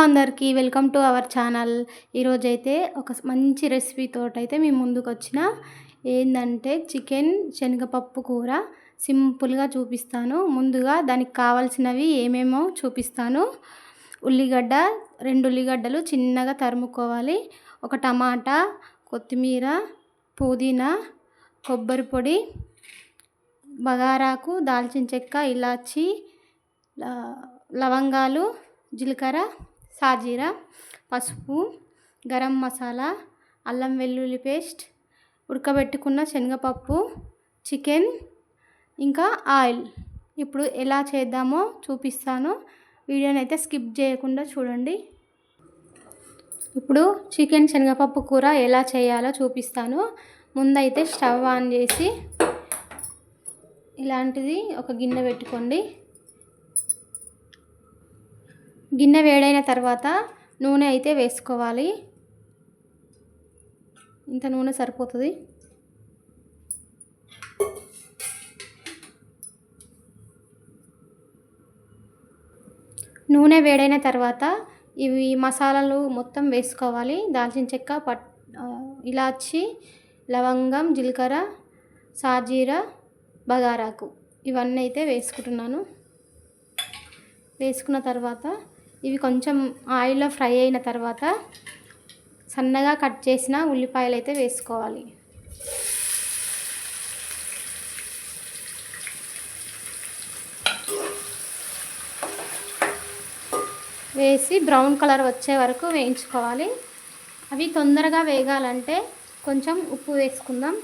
అందరికీ welcome to our channel. ఈరోజైతే ఒక మంచి రెసిపీతో అయితే మేము ముందుకు వచ్చిన ఏంటంటే చికెన్ శనగపప్పు కూర. సింపుల్గా చూపిస్తాను. ముందుగా దానికి కావాల్సినవి ఏమేమో చూపిస్తాను. ఉల్లిగడ్డ రెండు ఉల్లిగడ్డలు చిన్నగా తరుముకోవాలి. ఒక టమాటా కొత్తిమీర పుదీనా కొబ్బరి పొడి బగారాకు దాల్చిన చెక్క ఇలాచి లవంగాలు జీలకర్ర సాజీర పసుపు గరం మసాలా అల్లం వెల్లుల్లి పేస్ట్ ఉడకబెట్టుకున్న శనగపప్పు చికెన్ ఇంకా ఆయిల్. ఇప్పుడు ఎలా చేద్దామో చూపిస్తాను. వీడియోని అయితే స్కిప్ చేయకుండా చూడండి. ఇప్పుడు చికెన్ శనగపప్పు కూర ఎలా చేయాలో చూపిస్తాను. ముందైతే స్టవ్ ఆన్ చేసి ఇలాంటిది ఒక గిన్నె పెట్టుకోండి. గిన్నె వేడైన తర్వాత నూనె అయితే వేసుకోవాలి. ఇంత నూనె సరిపోతుంది. నూనె వేడైన తర్వాత ఇవి మసాలాలు మొత్తం వేసుకోవాలి. దాల్చిన చెక్క పట్ ఇలాచి లవంగం జీలకర్ర సాజీర బగారాకు ఇవన్నీ అయితే వేసుకుంటున్నాను. వేసుకున్న తర్వాత ఇవి కొంచెం ఆయిల్లో ఫ్రై అయిన తర్వాత సన్నగా కట్ చేసిన ఉల్లిపాయలు అయితే వేసుకోవాలి. వేసి బ్రౌన్ కలర్ వచ్చే వరకు వేయించుకోవాలి. అవి తొందరగా వేగాలంటే కొంచెం ఉప్పు వేసుకుందాం.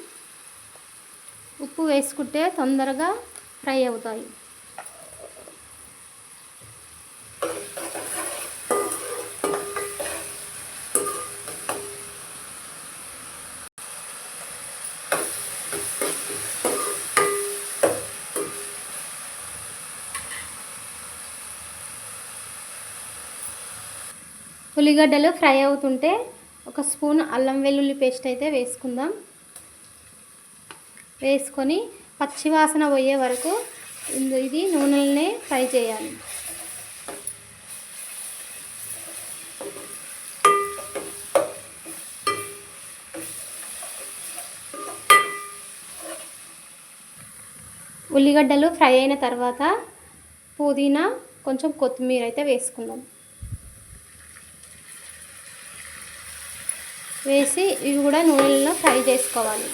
ఉప్పు వేసుకుంటే తొందరగా ఫ్రై అవుతాయి. ఉల్లిగడ్డలు ఫ్రై అవుతుంటే ఒక స్పూన్ అల్లం వెల్లుల్లి పేస్ట్ అయితే వేసుకుందాం. వేసుకొని పచ్చివాసన పోయే వరకు ఇది నూనెలనే ఫ్రై చేయాలి. ఉల్లిగడ్డలు ఫ్రై అయిన తర్వాత పుదీనా కొంచెం కొత్తిమీర అయితే వేసుకుందాం. వేసి ఇవి కూడా నూనెలో ఫ్రై చేసుకోవాలి.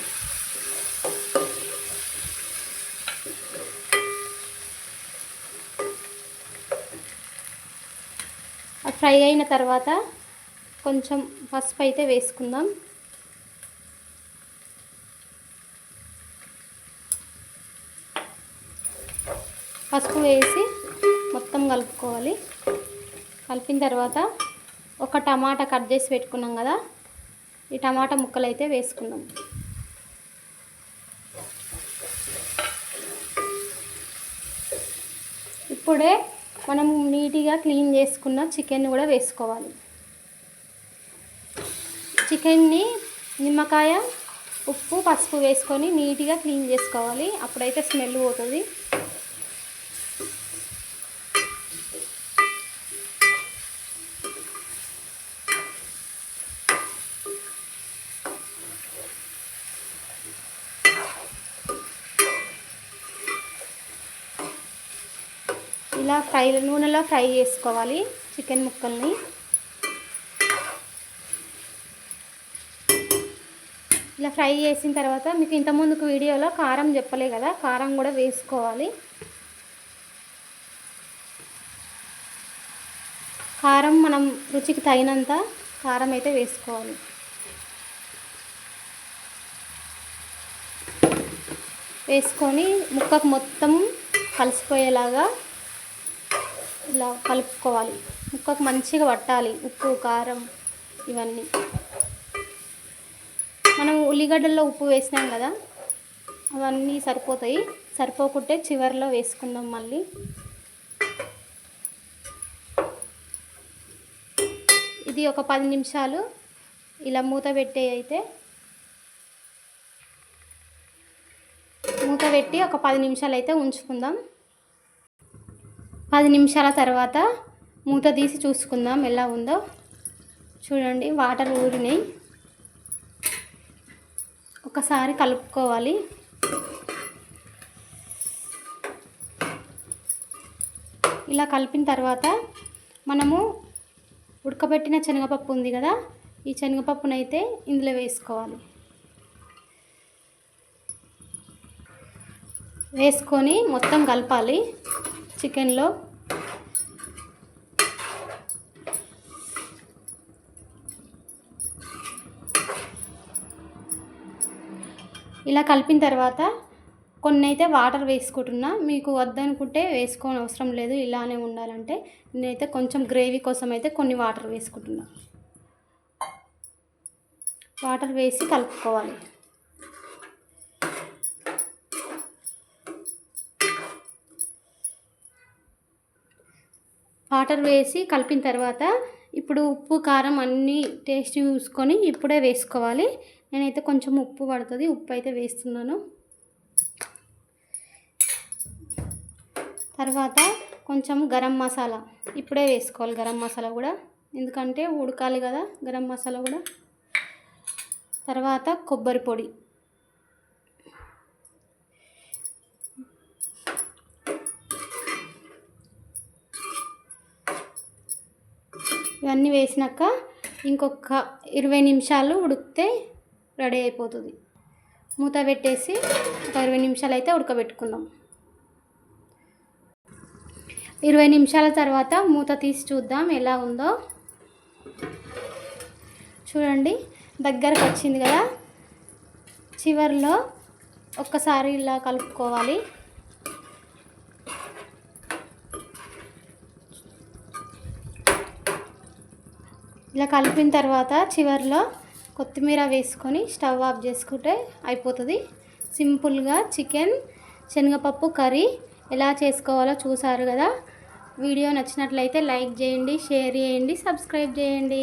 ఫ్రై అయిన తర్వాత కొంచెం పసుపు అయితే వేసుకుందాం. పసుపు వేసి మొత్తం కలుపుకోవాలి. కలిపిన తర్వాత ఒక టమాటా కట్ చేసి పెట్టుకున్నాం కదా ఈ టమాటా ముక్కలు అయితే వేసుకున్నాం. ఇప్పుడే మనం నీట్గా క్లీన్ చేసుకున్న చికెన్ కూడా వేసుకోవాలి. చికెన్ని నిమ్మకాయ ఉప్పు పసుపు వేసుకొని నీట్గా క్లీన్ చేసుకోవాలి. అప్పుడైతే స్మెల్ పోతుంది. ఇలా ఫ్రై నూనెలో ఫ్రై చేసుకోవాలి చికెన్ ముక్కల్ని. ఇలా ఫ్రై చేసిన తర్వాత మీకు ఇంతకుముందుకు వీడియోలో కారం చెప్పలే కదా కారం కూడా వేసుకోవాలి. కారం మనం రుచికి తగినంత కారం అయితే వేసుకోవాలి. వేసుకొని ముక్కకు మొత్తం కలిసిపోయేలాగా ఇలా కలుపుకోవాలి. ముక్కకు మంచిగా పట్టాలి. ఉప్పు కారం ఇవన్నీ. మనం ఉల్లిగడ్డల్లో ఉప్పు వేసినాం కదా అవన్నీ సరిపోతాయి. సరిపోకుంటే చివరిలో వేసుకుందాం మళ్ళీ. ఇది ఒక పది నిమిషాలు ఇలా మూత పెట్టే అయితే. మూత పెట్టి ఒక పది నిమిషాలు అయితే ఉంచుకుందాం. పది నిమిషాల తర్వాత మూత తీసి చూసుకుందాం ఎలా ఉందో. చూడండి వాటర్ ఊరినాయి. ఒకసారి కలుపుకోవాలి. ఇలా కలిపిన తర్వాత మనము ఉడకబెట్టిన శనగపప్పు ఉంది కదా ఈ శనగపప్పునైతే ఇందులో వేసుకోవాలి. వేసుకొని మొత్తం కలపాలి. చికెన్లో ఇలా కలిపిన తర్వాత కొన్ని అయితే వాటర్ వేసుకుంటున్నా. మీకు వద్దనుకుంటే వేసుకోని అవసరం లేదు. ఇలానే ఉండాలంటే నేనైతే కొంచెం గ్రేవీ కోసం అయితే కొన్ని వాటర్ వేసుకుంటున్నా. వాటర్ వేసి కలుపుకోవాలి. వాటర్ వేసి కలిపిన తర్వాత ఇప్పుడు ఉప్పు కారం అన్నీ టేస్ట్ చూసుకొని ఇప్పుడే వేసుకోవాలి. నేనైతే కొంచెం ఉప్పు పడుతుంది. ఉప్పు అయితే వేస్తున్నాను. తర్వాత కొంచెం గరం మసాలా. ఇప్పుడే వేసుకోవాలి గరం మసాలా కూడా. ఎందుకంటే ఉడకాలి కదా గరం మసాలా కూడా. తర్వాత కొబ్బరి పొడి. ఇవన్నీ వేసినాక ఇంకొక ఇరవై నిమిషాలు ఉడికితే రెడీ అయిపోతుంది. మూత పెట్టేసి ఒక ఇరవై నిమిషాలు అయితే ఉడకబెట్టుకుందాం ఇరవై నిమిషాల తర్వాత మూత తీసి చూద్దాం ఎలా ఉందో. చూడండి దగ్గరకు వచ్చింది కదా. చివరిలో ఒక్కసారి ఇలా కలుపుకోవాలి. ఇలా కలిపిన తర్వాత చివరిలో కొత్తిమీర వేసుకొని స్టవ్ ఆఫ్ చేసుకుంటే అయిపోతుంది. సింపుల్గా చికెన్ శనగపప్పు కర్రీ ఎలా చేసుకోవాలో చూసారు కదా. వీడియో నచ్చినట్లయితే లైక్ చేయండి షేర్ చేయండి సబ్స్క్రైబ్ చేయండి.